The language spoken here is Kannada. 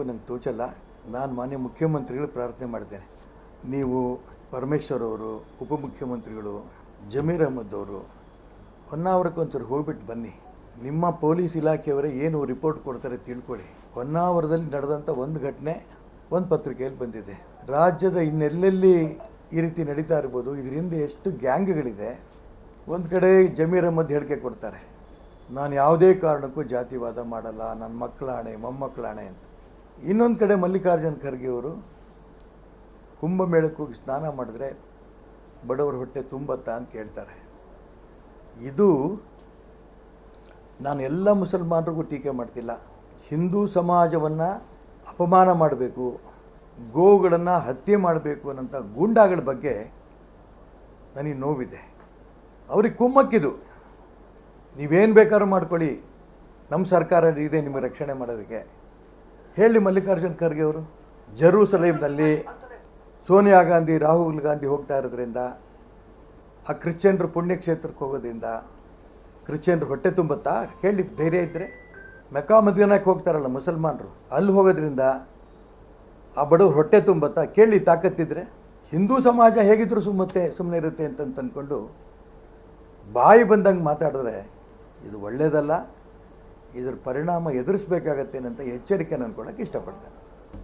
ಮಾಡೋಕ್ಕೂ ನಂಗೆ ತೋಚಲ್ಲ. ನಾನು ಮಾನ್ಯ ಮುಖ್ಯಮಂತ್ರಿಗಳು ಪ್ರಾರ್ಥನೆ ಮಾಡ್ತೇನೆ. ನೀವು ಪರಮೇಶ್ವರ್ ಅವರು, ಉಪಮುಖ್ಯಮಂತ್ರಿಗಳು, ಜಮೀರ್ ಅಹಮದ್ ಅವರು ಹೊನ್ನಾವರಕ್ಕೆ ಒಂಚೂರು ಹೋಗ್ಬಿಟ್ಟು ಬನ್ನಿ. ನಿಮ್ಮ ಪೊಲೀಸ್ ಇಲಾಖೆಯವರೇ ಏನು ರಿಪೋರ್ಟ್ ಕೊಡ್ತಾರೆ ತಿಳ್ಕೊಳ್ಳಿ. ಹೊನ್ನಾವರದಲ್ಲಿ ನಡೆದಂಥ ಒಂದು ಘಟನೆ, ಒಂದು ಪತ್ರಿಕೆಯಲ್ಲಿ ಬಂದಿದೆ. ರಾಜ್ಯದ ಇನ್ನೆಲ್ಲೆಲ್ಲಿ ಈ ರೀತಿ ನಡೀತಾ ಇರ್ಬೋದು ಇದರಿಂದ ಎಷ್ಟು ಗ್ಯಾಂಗ್ಗಳಿದೆ, ಒಂದು ಕಡೆ ಜಮೀರ್ ಅಹಮದ್ ಹೇಳಿಕೆ ಕೊಡ್ತಾರೆ. ನಾನು ಯಾವುದೇ ಕಾರಣಕ್ಕೂ ಜಾತಿವಾದ ಮಾಡಲ್ಲ. ನನ್ನ ಮಕ್ಕಳ ಹಣೆ ಮೊಮ್ಮಕ್ಕಳ ಹಣೆ ಅಂತ. ಇನ್ನೊಂದು ಕಡೆ ಮಲ್ಲಿಕಾರ್ಜುನ್ ಖರ್ಗೆ ಅವರು ಕುಂಭಮೇಳಕ್ಕೆ ಸ್ನಾನ ಮಾಡಿದ್ರೆ ಬಡವರ ಹೊಟ್ಟೆ ತುಂಬತ್ತಾ ಅಂತ ಕೇಳ್ತಾರೆ ಇದು ನಾನು ಎಲ್ಲ ಮುಸಲ್ಮಾನರಿಗೂ ಟೀಕೆ ಮಾಡ್ತಿಲ್ಲ. ಹಿಂದೂ ಸಮಾಜವನ್ನು ಅಪಮಾನ ಮಾಡಬೇಕು, ಗೋವುಗಳನ್ನು ಹತ್ಯೆ ಮಾಡಬೇಕು ಅನ್ನೋಂಥ ಗೂಂಡಾಗಳ ಬಗ್ಗೆ ನನಗೆ ನೋವಿದೆ. ಅವ್ರಿಗೆ ಕುಮ್ಮಕ್ಕಿದು. ನೀವೇನು ಬೇಕಾದ್ರೂ ಮಾಡ್ಕೊಳ್ಳಿ. ನಮ್ಮ ಸರ್ಕಾರ ಇದೆ ನಿಮಗೆ ರಕ್ಷಣೆ ಮಾಡೋದಕ್ಕೆ. ಹೇಳಿ ಮಲ್ಲಿಕಾರ್ಜುನ್ ಖರ್ಗೆ ಅವರು, ಜರೂಸಲೇಮ್ನಲ್ಲಿ ಸೋನಿಯಾ ಗಾಂಧಿ, ರಾಹುಲ್ ಗಾಂಧಿ ಹೋಗ್ತಾ ಇರೋದ್ರಿಂದ, ಆ ಕ್ರಿಶ್ಚಿಯನ್ರು ಪುಣ್ಯಕ್ಷೇತ್ರಕ್ಕೆ ಹೋಗೋದ್ರಿಂದ ಕ್ರಿಶ್ಚಿಯನ್ರು ಹೊಟ್ಟೆ ತುಂಬುತ್ತಾ ಹೇಳಿ ಧೈರ್ಯ ಇದ್ದರೆ ಮೆಕ್ಕಾ ಮದೀನಕ್ಕೆ ಹೋಗ್ತಾರಲ್ಲ ಮುಸಲ್ಮಾನರು, ಅಲ್ಲಿ ಹೋಗೋದ್ರಿಂದ ಆ ಬಡವ್ರು ಹೊಟ್ಟೆ ತುಂಬುತ್ತಾ, ಕೇಳಿ ತಾಕತ್ತಿದ್ರೆ ಹಿಂದೂ ಸಮಾಜ ಹೇಗಿದ್ರು ಸುಮ್ಮತ್ತೆ ಸುಮ್ಮನೆ ಇರುತ್ತೆ ಅಂತ ಅಂದ್ಕೊಂಡು ಬಾಯಿ ಬಂದಂಗೆ ಮಾತಾಡಿದ್ರೆ ಇದು ಒಳ್ಳೆಯದಲ್ಲ ಇದ್ರ ಪರಿಣಾಮ ಎದುರಿಸಬೇಕಾಗತ್ತೇನಂತ ಎಚ್ಚರಿಕೆ ನಾನು ಕೊಡೋಕ್ಕೆ ಇಷ್ಟಪಡ್ತೇನೆ.